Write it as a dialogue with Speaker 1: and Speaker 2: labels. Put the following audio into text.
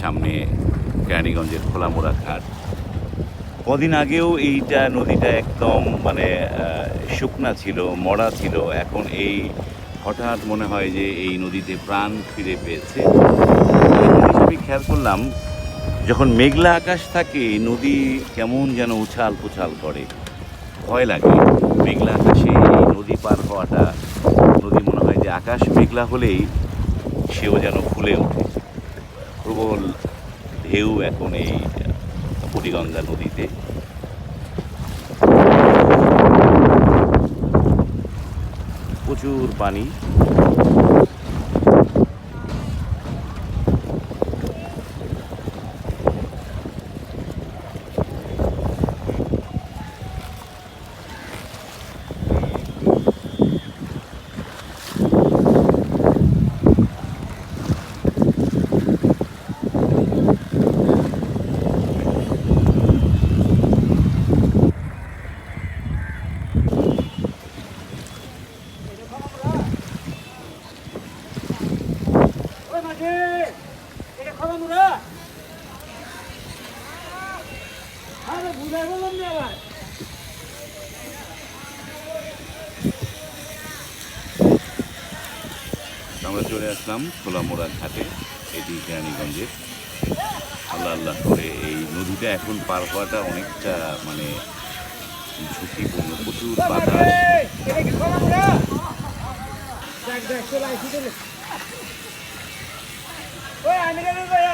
Speaker 1: সামনে কেরানীগঞ্জের খোলামুড়া ঘাট। কদিন আগেও এইটা নদীটা একদম মানে শুকনা ছিল, মরা ছিল। এখন এই হঠাৎ মনে হয় যে এই নদীতে প্রাণ ফিরে পেয়েছে। আমি খেয়াল করলাম, যখন মেঘলা আকাশ থাকে, নদী কেমন যেন উছাল পুছাল করে। ভয় লাগে, মেঘলা আকাশে এই নদী পার হওয়াটা। নদী মনে হয় যে আকাশ মেঘলা হলেই সেও যেন ফুলে ওঠে। ঢেউ এখন এই বুড়িগঙ্গা নদীতে। প্রচুর পানি। আমরা চলে আসলাম খোলামোড়া ঘাটে এটি কেরানীগঞ্জের আল্লাহ আল্লাহ করে এই নদীটা এখন পার হওয়াটা অনেকটা মানে ঝুঁকিপূর্ণ। প্রচুর বাতাস
Speaker 2: Família do Goiás.